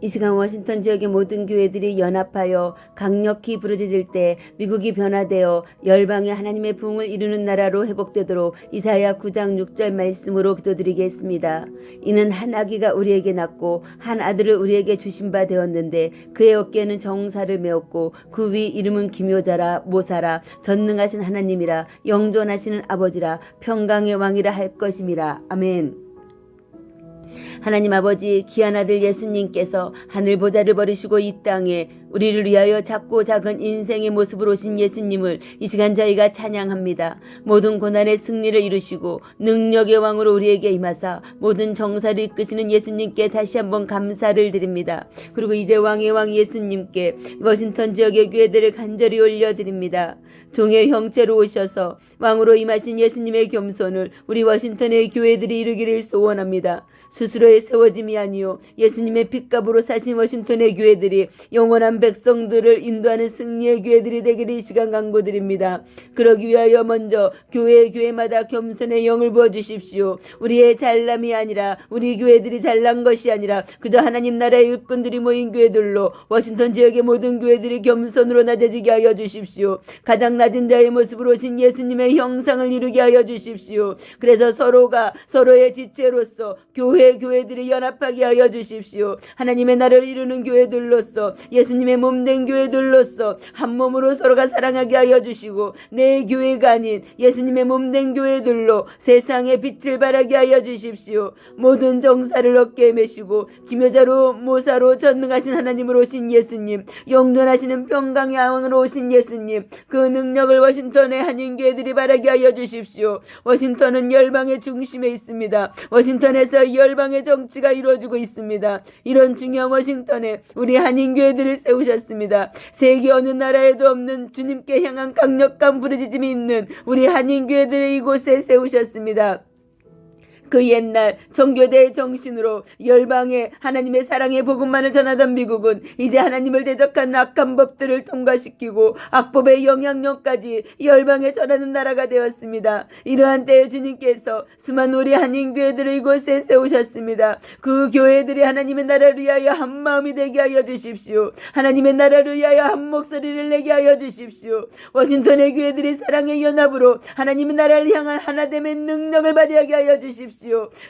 이 시간 워싱턴 지역의 모든 교회들이 연합하여 강력히 부르짖을 때 미국이 변화되어 열방의 하나님의 부흥을 이루는 나라로 회복되도록 이사야 9장 6절 말씀으로 기도드리겠습니다. 이는 한 아기가 우리에게 낳고 한 아들을 우리에게 주신 바 되었는데 그의 어깨에는 정사를 메었고 그 위 이름은 기묘자라 모사라 전능하신 하나님이라 영존하시는 아버지라 평강의 왕이라 할 것임이라 아멘. 하나님 아버지 귀한 아들 예수님께서 하늘 보좌를 버리시고 이 땅에 우리를 위하여 작고 작은 인생의 모습으로 오신 예수님을 이 시간 저희가 찬양합니다. 모든 고난의 승리를 이루시고 능력의 왕으로 우리에게 임하사 모든 정사를 이끄시는 예수님께 다시 한번 감사를 드립니다. 그리고 이제 왕의 왕 예수님께 워싱턴 지역의 교회들을 간절히 올려드립니다. 종의 형체로 오셔서 왕으로 임하신 예수님의 겸손을 우리 워싱턴의 교회들이 이루기를 소원합니다. 스스로의 세워짐이 아니요 예수님의 핏값으로 사신 워싱턴의 교회들이 영원한 백성들을 인도하는 승리의 교회들이 되기를 이 시간 강구드립니다. 그러기 위하여 먼저 교회 교회마다 겸손의 영을 부어 주십시오. 우리의 잘남이 아니라 우리 교회들이 잘난 것이 아니라 그저 하나님 나라의 일꾼들이 모인 교회들로 워싱턴 지역의 모든 교회들이 겸손으로 낮아지게 하여 주십시오. 가장 낮은 자의 모습으로 오신 예수님의 형상을 이루게 하여 주십시오. 그래서 서로가 서로의 지체로서 교회 교회들이 연합하게 하여 주십시오. 하나님의 나라를 이루는 교회들로서 예수님의 몸 된 교회들로서 한 몸으로 서로가 사랑하게 하여 주시고 내 교회가 아닌 예수님의 몸 된 교회들로 세상의 빛을 발하게 하여 주십시오. 모든 정사를 얻게 매시고 기묘자로 모사로 전능하신 하나님으로 오신 예수님 영존하시는 평강의 왕으로 오신 예수님 그 능력을 워싱턴의 한인 교회들이 발하게 하여 주십시오. 워싱턴은 열방의 중심에 있습니다. 워싱턴에서 열방의 정치가 이루어지고 있습니다. 이런 중요한 워싱턴에 우리 한인 교회들을 세우 셨습니다. 세계 어느 나라에도 없는 주님께 향한 강력한 부르짖음이 있는 우리 한인교회들을 이곳에 세우셨습니다. 그 옛날 정교대의 정신으로 열방에 하나님의 사랑의 복음만을 전하던 미국은 이제 하나님을 대적한 악한 법들을 통과시키고 악법의 영향력까지 열방에 전하는 나라가 되었습니다. 이러한 때에 주님께서 수많은 우리 한인교회들을 이곳에 세우셨습니다. 그 교회들이 하나님의 나라를 위하여 한 마음이 되게 하여 주십시오. 하나님의 나라를 위하여 한 목소리를 내게 하여 주십시오. 워싱턴의 교회들이 사랑의 연합으로 하나님의 나라를 향한 하나됨의 능력을 발휘하게 하여 주십시오.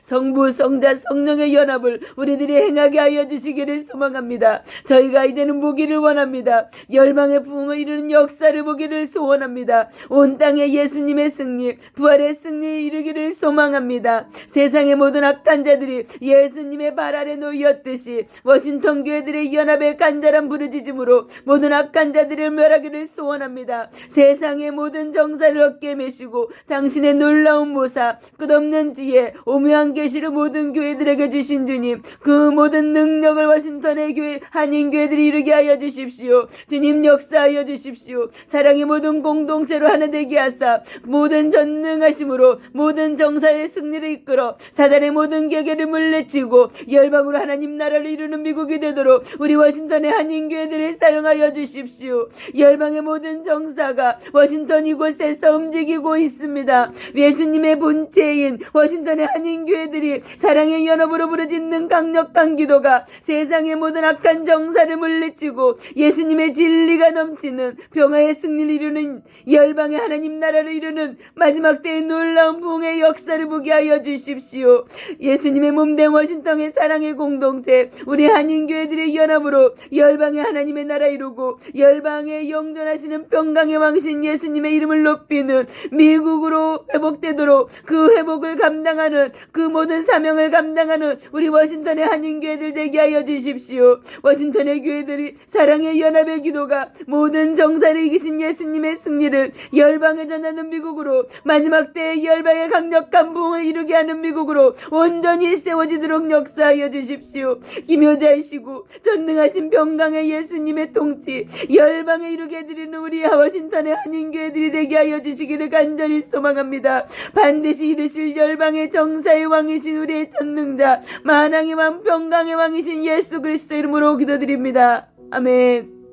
성부, 성자, 성령의 연합을 우리들이 행하게 하여 주시기를 소망합니다. 저희가 이제는 보기를 원합니다. 열방의 부흥을 이루는 역사를 보기를 소원합니다. 온 땅에 예수님의 승리, 부활의 승리에 이르기를 소망합니다. 세상의 모든 악한 자들이 예수님의 발 아래 놓였듯이 워싱턴 교회들의 연합의 간절한 부르짖음으로 모든 악한 자들을 멸하기를 소원합니다. 세상의 모든 정사를 얻게 매시고 당신의 놀라운 모사, 끝없는 지혜, 오묘한 계시를 모든 교회들에게 주신 주님, 그 모든 능력을 워싱턴의 교회, 한인교회들이 이루게 하여 주십시오. 주님 역사하여 주십시오. 사랑의 모든 공동체로 하나 되게 하사 모든 전능하심으로 모든 정사의 승리를 이끌어 사단의 모든 계계를 물리치고 열방으로 하나님 나라를 이루는 미국이 되도록 우리 워싱턴의 한인교회들을 사용하여 주십시오. 열방의 모든 정사가 워싱턴 이곳에서 움직이고 있습니다. 예수님의 본체인 워싱턴의 한인교회들이 사랑의 연합으로 부르짖는 강력한 기도가 세상의 모든 악한 정사를 물리치고 예수님의 진리가 넘치는 평화의 승리를 이루는 열방의 하나님 나라를 이루는 마지막 때의 놀라운 부흥의 역사를 보게 하여 주십시오. 예수님의 몸된 워싱턴의 사랑의 공동체 우리 한인교회들의 연합으로 열방의 하나님의 나라 이루고 열방의 영존하시는 평강의 왕신 예수님의 이름을 높이는 미국으로 회복되도록 그 회복을 감당하는 그 모든 사명을 감당하는 우리 워싱턴의 한인교회들 되게 하여 주십시오. 워싱턴의 교회들이 사랑의 연합의 기도가 모든 정사를 이기신 예수님의 승리를 열방에 전하는 미국으로 마지막 때의 열방의 강력한 부흥을 이루게 하는 미국으로 온전히 세워지도록 역사하여 주십시오. 기묘자이시고 전능하신 평강의 예수님의 통치 열방에 이루게 해드리는 우리 워싱턴의 한인교회들이 되게 하여 주시기를 간절히 소망합니다. 반드시 이르실 열방의 정 사의 왕이신 우리의 전능자 만왕의 왕 평강의 왕이신 예수 그리스도 이름으로 기도드립니다. 아멘.